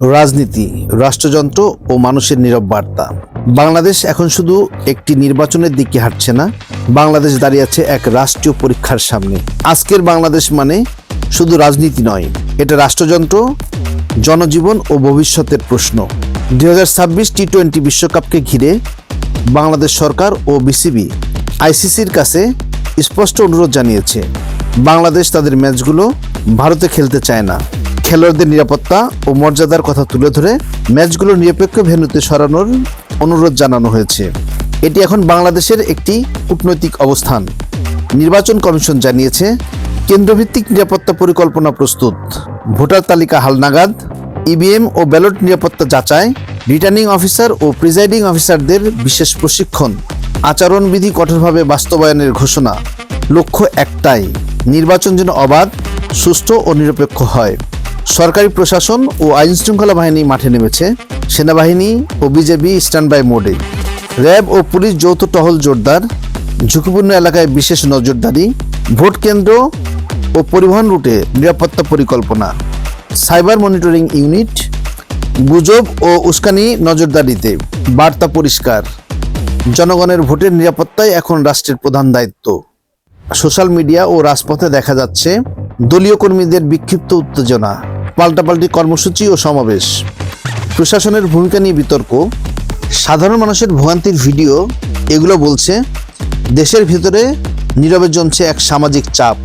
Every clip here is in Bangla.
রাজনীতি, রাষ্ট্রযন্ত্র ও মানুষের নীরব বার্তা। বাংলাদেশ এখন শুধু একটি নির্বাচনের দিকে হাঁটছে না, বাংলাদেশ দাঁড়িয়ে আছে এক রাষ্ট্রীয় পরীক্ষার সামনে। আজকের বাংলাদেশ মানে শুধু রাজনীতি নয়, এটা রাষ্ট্রযন্ত্র, জনজীবন ও ভবিষ্যতের প্রশ্ন। দুই হাজার ছাব্বিশ টি টোয়েন্টি বিশ্বকাপকে ঘিরে বাংলাদেশ সরকার ও বিসিবি আইসিসির কাছে স্পষ্ট অনুরোধ জানিয়েছে, বাংলাদেশ তাদের ম্যাচগুলো ভারতে খেলতে চায় না। খেলোয়াড়দের নিরাপত্তা ও মর্যাদার কথা তুলে ধরে ম্যাচগুলো নিরপেক্ষ ভেন্যুতে সরানোর অনুরোধ জানানো হয়েছে। এটি এখন বাংলাদেশের একটি কূটনৈতিক অবস্থান। নির্বাচন কমিশন জানিয়েছে, কেন্দ্রভিত্তিক নিরাপত্তা পরিকল্পনা প্রস্তুত। ভোটার তালিকা হালনাগাদ ইভিএম ও ব্যালট নিরাপত্তা যাচাই, রিটার্নিং অফিসার ও প্রিজাইডিং অফিসারদের বিশেষ প্রশিক্ষণ, আচরণবিধি কঠোরভাবে বাস্তবায়নের ঘোষণা। লক্ষ্য একটাই, নির্বাচন যেন অবাধ, সুষ্ঠু ও নিরপেক্ষ হয়। সরকারি প্রশাসন ও আইন শৃঙ্খলা বাহিনী মাঠে নেমেছে। সেনাবাহিনী ও বিজেপি স্ট্যান্ড বাই মোডে। র্যাব ও পুলিশ যৌথ টহল জোরদার। ঝুঁকিপূর্ণ এলাকায় বিশেষ নজরদারি। ভোট কেন্দ্র ও পরিবহন রুটে নিরাপত্তা পরিকল্পনা। Cyber monitoring unit. গুজব ও উস্কানি নজরদারিতে। বার্তা পরিষ্কার। জনগণের ভোটের নিরাপত্তাই এখন রাষ্ট্রের প্রধান দায়িত্ব। সোশ্যাল মিডিয়া ও রাজপথে দেখা যাচ্ছে দলীয় কর্মীদের বিক্ষিপ্ত উত্তেজনা। পাল্টাপাল্টি কর্মসূচি ও সমাবেশ। প্রশাসনের ভূমিকা নিয়ে বিতর্ক। সাধারণ মানুষের ভোগান্তির ভিডিও। এগুলো বলছে, দেশের ভিতরে নীরবে জমছে এক সামাজিক চাপ।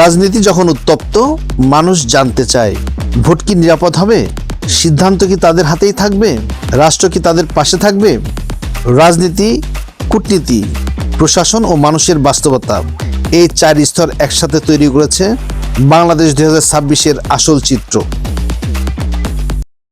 রাজনীতি যখন উত্তপ্ত, মানুষ জানতে চায়, ভোট কি নিরাপদ হবে? সিদ্ধান্ত কি তাদের হাতেই থাকবে? রাষ্ট্র কি তাদের পাশে থাকবে? রাজনীতি, কূটনীতি, প্রশাসন ও মানুষের বাস্তবতা, এই চার স্তর একসাথে তৈরি করেছে বাংলাদেশ দু হাজার ছাব্বিশের আসল চিত্র।